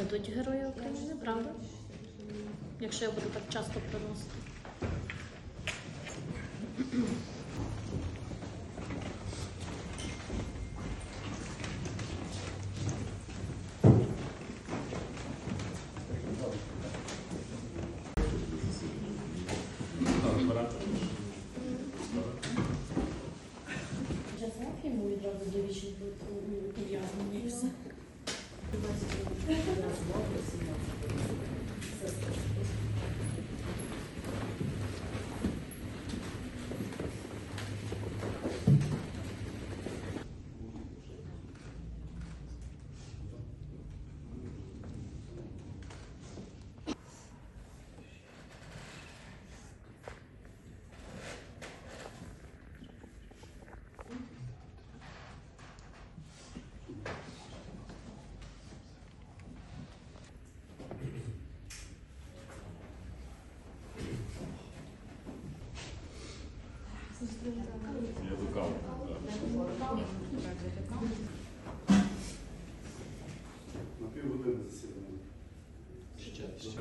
дадуть Герої України, правда? Якщо я буду так часто приносити. Я викав. На півгодини засідання. Ще, ще.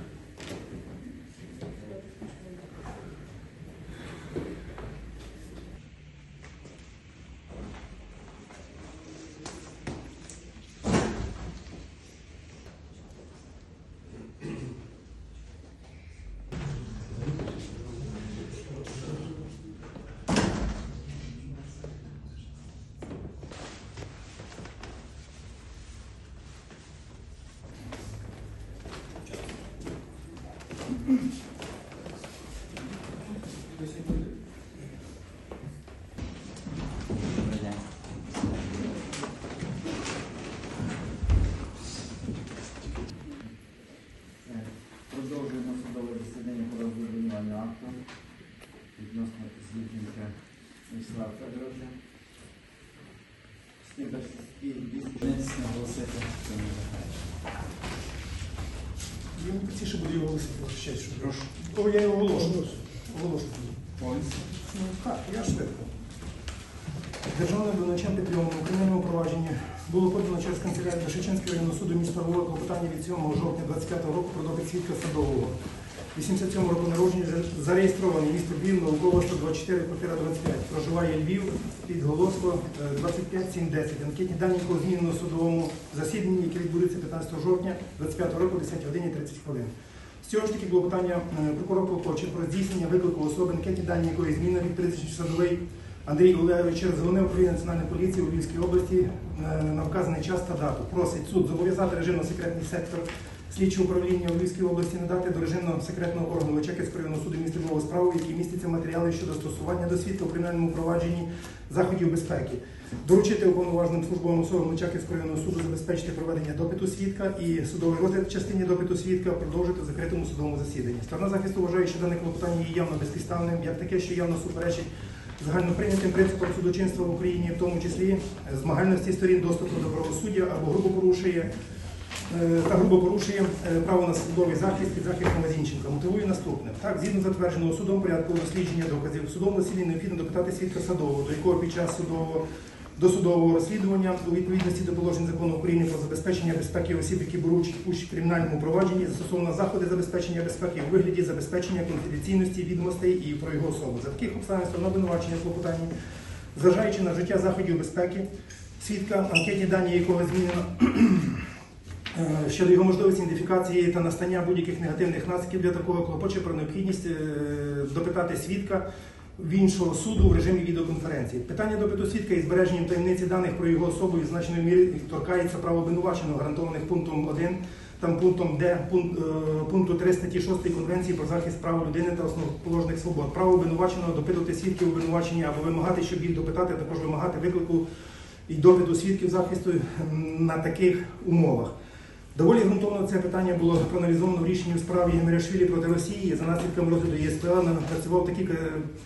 Продовжуємо судове засідання по розгляданню акту відносно Звітненка Вячеслава Федоровича. З тим, і дійсно наголосити, що не заперечує. Йому простіше буде його висвітлити ще що. Прошу. Я його оголошу. Оголошу. Повністю? Ну так, я швидко. Державним виконавчем підйому у кримінальному провадженні було подано через канцелярію Дошиченського районного суду міста Львова клопотання від 7 жовтня 25 року про допит свідка Садового. 87 року народження за- зареєстрований місто Львів, Наукова 124, квартира 25. Проживає Львів, підголосло 25710. Анкетні дані якого змінено судовому засіданні, яке відбудеться 15 жовтня 25 року, 10 годині 30 хвилин. Цього ж таки клопотання е, прокурор клопоче про здійснення виклику особи, анкетні дані якої змінено від 30 садовий Андрій Олегович через головне управління Національної поліції у Львівській області е, на вказаний час та дату. Просить суд зобов'язати режимно-секретний сектор слідчого управління у Львівській області надати до режимно-секретного органу Личаківського районного суду міста Львова справу, в якій містяться матеріали щодо стосування до свідка у кримінальному провадженні заходів безпеки. Доручити уповноваженим службовим особам Личаківського районного суду забезпечити проведення допиту свідка і судовий розгляд в частині допиту свідка продовжити в закритому судовому засіданні. Сторона захисту вважає, що дане клопотання є явно безпідставним, як таке, що явно суперечить загальноприйнятим принципам судочинства в Україні, в тому числі змагальності сторін доступу до правосуддя або грубо порушує е, та грубо порушує е, право на судовий захист під захистом Зінченка. Мотивує наступне. Так, згідно затвердженого судом порядку дослідження доказів, в судовому засіданні необхідно допитати свідка садового, до якого під час судового досудового розслідування у відповідності до положень закону України про забезпечення безпеки осіб, які беруть участь у кримінальному провадженні, застосовано заходи забезпечення безпеки у вигляді забезпечення конфіденційності відомостей і про його особу. За таких обставин сторона обвинувачення клопотання, зважаючи на вжиття заходів безпеки, свідка, анкетні дані якого змінено Е, щодо його можливості ідентифікації та настання будь-яких негативних наслідків для такого клопоче про необхідність е, допитати свідка в іншого суду в режимі відеоконференції. Питання допиту свідка із збереженням таємниці даних про його особу і в значної мірі торкається права обвинуваченого, гарантованих пунктом 1, там пунктом Д пункт, е, пункту 3 статті 6 Конвенції про захист прав людини та основоположних свобод. Право обвинуваченого допитувати свідків обвинувачення або вимагати, щоб їх допитати, також вимагати виклику і допиту свідків захисту на таких умовах. Доволі грунтовно це питання було проаналізовано в рішенні у справі Гемерашвілі проти Росії. За наслідками розгляду ЄСПЛ напрацював такі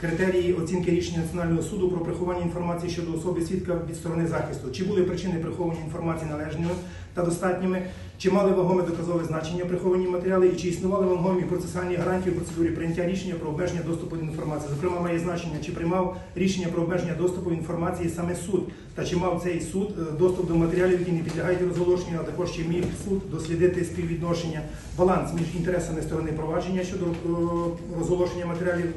критерії оцінки рішення Національного суду про приховання інформації щодо особи свідка від сторони захисту. Чи були причини приховування інформації належними, та достатніми, чи мали вагоме доказове значення приховані матеріали, і чи існували вагомі процесуальні гарантії у процедурі прийняття рішення про обмеження доступу до інформації. Зокрема, має значення, чи приймав рішення про обмеження доступу до інформації саме суд, та чи мав цей суд е, доступ до матеріалів, які не підлягають розголошенню, а також чи міг суд дослідити співвідношення, баланс між інтересами сторони провадження щодо е, розголошення матеріалів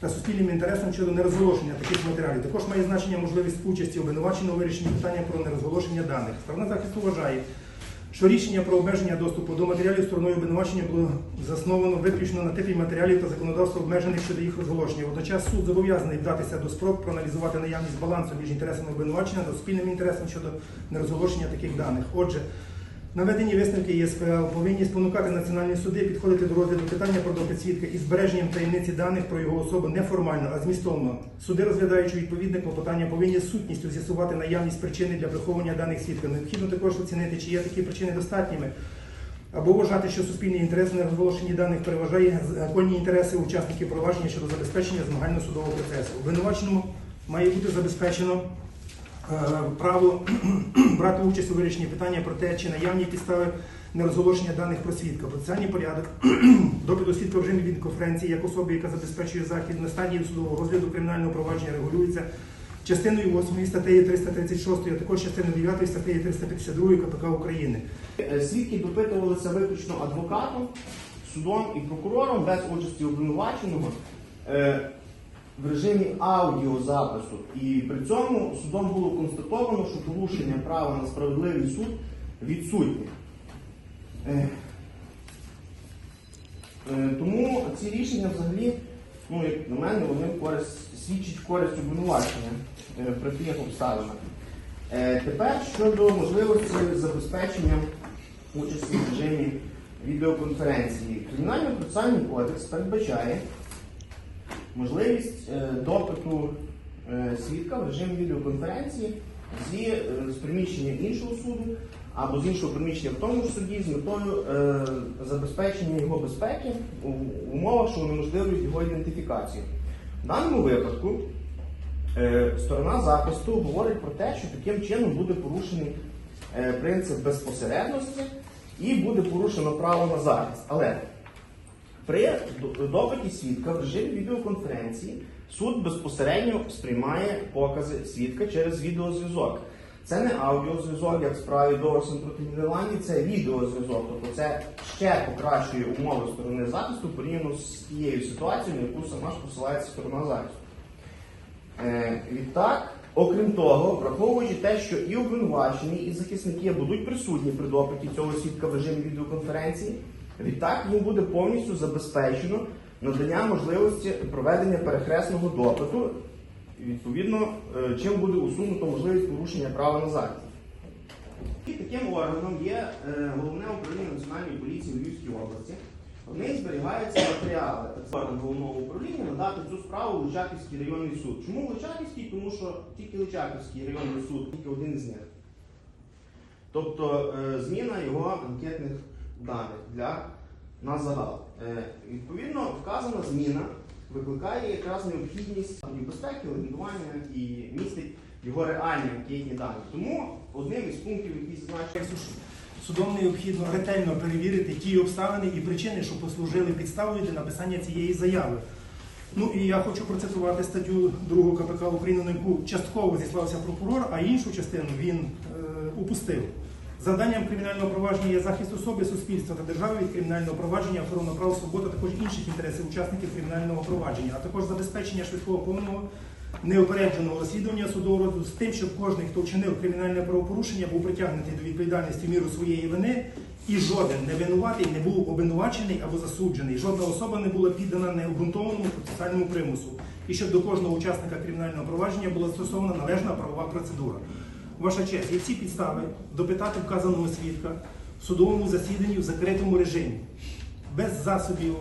та суспільним інтересом щодо нерозголошення таких матеріалів. Також має значення можливість участі обвинуваченого у вирішенні питання про нерозголошення даних. Сторона захисту вважає, що рішення про обмеження доступу до матеріалів стороною обвинувачення було засновано виключно на типі матеріалів та законодавство обмежених щодо їх розголошення. Водночас суд зобов'язаний вдатися до спроб проаналізувати наявність балансу між інтересами обвинувачення та спільним інтересом щодо нерозголошення таких даних. Отже, Наведені висновки ЄСПЛ повинні спонукати національні суди підходити до розгляду питання про допит свідка із збереженням таємниці даних про його особу не формально, а змістовно. Суди, розглядаючи відповідне клопотання, повинні сутністю з'ясувати наявність причини для приховування даних свідка. Необхідно також оцінити, чи є такі причини достатніми, або вважати, що суспільний інтерес на розголошенні даних переважає законні інтереси учасників провадження щодо забезпечення змагального судового процесу. Обвинуваченому має бути забезпечено право брати участь у вирішенні питання про те, чи наявні підстави нерозголошення даних про свідка. Процесуальний порядок допиту свідка в режимі відеоконференції як особи, яка забезпечує захід на стадії судового розгляду кримінального провадження регулюється частиною 8 статтею 336, а також частиною 9 статтею 352 КПК України. Е, Свідки допитувалися виключно адвокатом, судом і прокурором без участі обвинуваченого е, в режимі аудіозапису. І при цьому судом було констатовано, що порушення права на справедливий суд відсутнє. Е, е, Тому ці рішення взагалі, ну, як на мене, вони користь, свідчать користь обвинувачення е, при тих обставинах. Тепер щодо можливості забезпечення участі в режимі відеоконференції. Кримінальний процесуальний кодекс передбачає можливість е, допиту е, свідка в режимі відеоконференції е, з приміщення іншого суду або з іншого приміщення в тому ж суді з метою забезпечення його безпеки в умовах, що унеможливлюють його ідентифікацію. В даному випадку Сторона захисту говорить про те, що таким чином буде порушений принцип безпосередності і буде порушено право на захист. Але при допиті свідка в режимі відеоконференції суд безпосередньо сприймає покази свідка через відеозв'язок. Це не аудіозв'язок, як в справі Дорсен проти Нідерландів, це відеозв'язок. Тобто це ще покращує умови сторони захисту порівняно з тією ситуацією, на яку сама ж посилається сторона захисту. Е, Відтак, окрім того, враховуючи те, що і обвинувачені, і захисники будуть присутні при допиті цього свідка в режимі відеоконференції, відтак їм буде повністю забезпечено надання можливості проведення перехресного допиту, відповідно, е, чим буде усунуто можливість порушення права на захист. І таким органом є е, головне управління національної поліції у Львівській області. В неї зберігаються матеріали. Орган головного управління надати цю справу в Личаківський районний суд. Чому Личаківський? Тому що тільки Личаківський районний суд, тільки один із них. Тобто е, зміна його анкетних даних для на загал. Е, відповідно, вказана зміна викликає якраз необхідність безпеки, легендування і містить його реальні анкетні дані. Тому одним із пунктів, який зазначає Судом необхідно ретельно перевірити ті обставини і причини, що послужили підставою для написання цієї заяви. Ну і я хочу процитувати статтю 2 КПК України, на яку частково зіслався прокурор, а іншу частину він е, упустив. Завданням кримінального провадження є захист особи, суспільства та держави від кримінального провадження, охорона прав, свобод, а також інших інтересів учасників кримінального провадження, а також забезпечення швидкого повного неупередженого розслідування судового розгляду з тим, щоб кожен, хто вчинив кримінальне правопорушення, був притягнутий до відповідальності в міру своєї вини, і жоден невинуватий не був обвинувачений або засуджений. Жодна особа не була піддана необґрунтованому процесуальному примусу, і щоб до кожного учасника кримінального провадження була застосована належна правова процедура. Ваша честь, є всі підстави допитати вказаного свідка в судовому засіданні в закритому режимі без засобів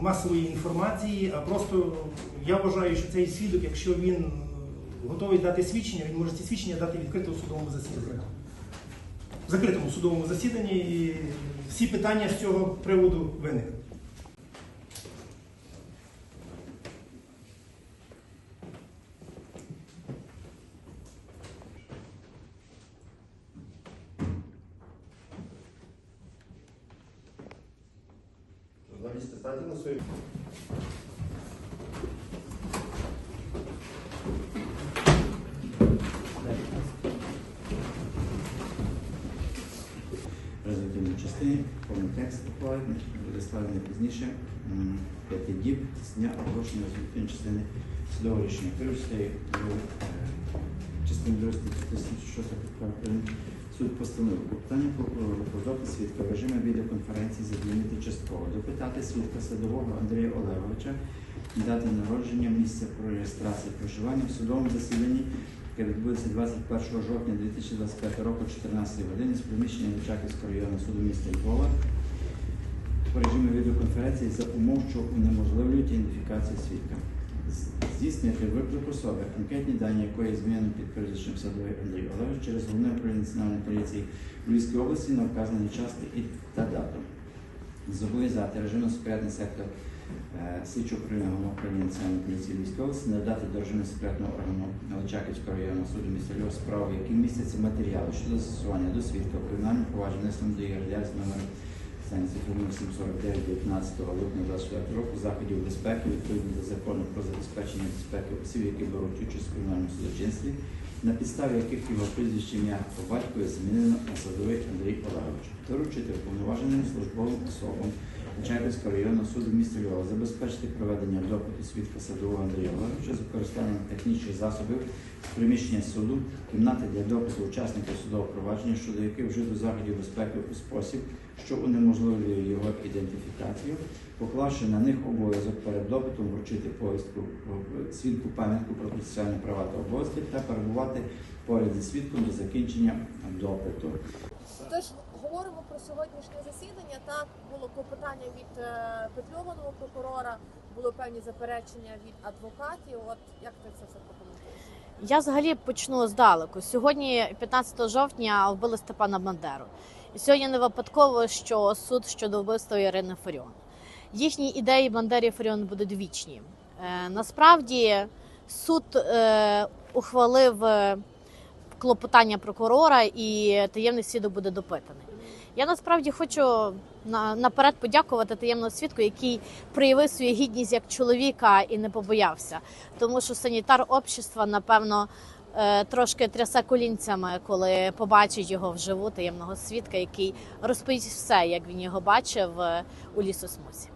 масової інформації, а просто я вважаю, що цей свідок, якщо він готовий дати свідчення, він може ці свідчення дати відкрито в судовому засіданні. В закритому судовому засіданні і всі питання з цього приводу виникнуть. Стати на свої. Частини, повний текст ухвали буде складений пізніше м, п'яти діб з дня оголошення результативної частини судового рішення. Керуючи частини 2 статті 6 підправки суд постановив питання про допис свідка в режимі відеоконференції задовільнити частково, допитати свідка садового Андрія Олеговича, дати народження, місце про реєстрацію проживання в судовому засіданні, яке відбудеться 21 жовтня 2025 року, 14 години з приміщення Личаківського районного суду міста Львова. В режимі відеоконференції за умов, що унеможливлюють ідентифікацію свідка. З- Здійснювати виклик особи, анкетні дані якої змінено під прізвищем Садовий Андрій Олегович через головне управління національної поліції в Львівській області на вказані части і та дату. Зобов'язати режимно секретний сектор е, слідчого управління управління національної поліції Львівської області надати до режиму секретного органу Личаківського районного суду міста Львова справу, які містяться матеріали щодо застосування до свідка провадженні внесено до номер станції номер 749 19 липня 24 року заходів безпеки відповідно до закону про забезпечення безпеки осіб, які беруть участь у кримінальному судочинстві, на підставі яких його прізвище ім'я по батькові змінено на садовий Андрій Олегович. Доручити уповноваженим службовим особам Чайківського районного суду міста Львова забезпечити проведення допиту свідка садового Андрія Олеговича з використанням технічних засобів приміщення суду, кімнати для допису учасників судового провадження, щодо яких вжито заходів безпеки у спосіб, що унеможливлює його ідентифікацію, поклавши на них обов'язок перед допитом вручити повістку свідку пам'ятку про процесуальні права та обов'язки та перебувати поряд зі свідком до закінчення допиту. Говоримо про сьогоднішнє засідання. Так було клопотання від е, петльованого прокурора, було певні заперечення від адвокатів. От як ти це все прокоментуєш? Я взагалі почну здалеку. Сьогодні, 15 жовтня, вбили Степана Бандеру. І сьогодні не випадково, що суд щодо вбивства Ірини Фаріон. Їхні ідеї Бандері Фаріон будуть вічні. Е, насправді суд е, ухвалив е, клопотання прокурора, і таємний свідок буде допитаний. Я насправді хочу на, наперед подякувати таємному свідку, який проявив свою гідність як чоловіка і не побоявся. Тому що санітар общества, напевно, е, трошки трясе колінцями, коли побачить його вживу таємного свідка, який розповість все, як він його бачив е, у лісосмузі.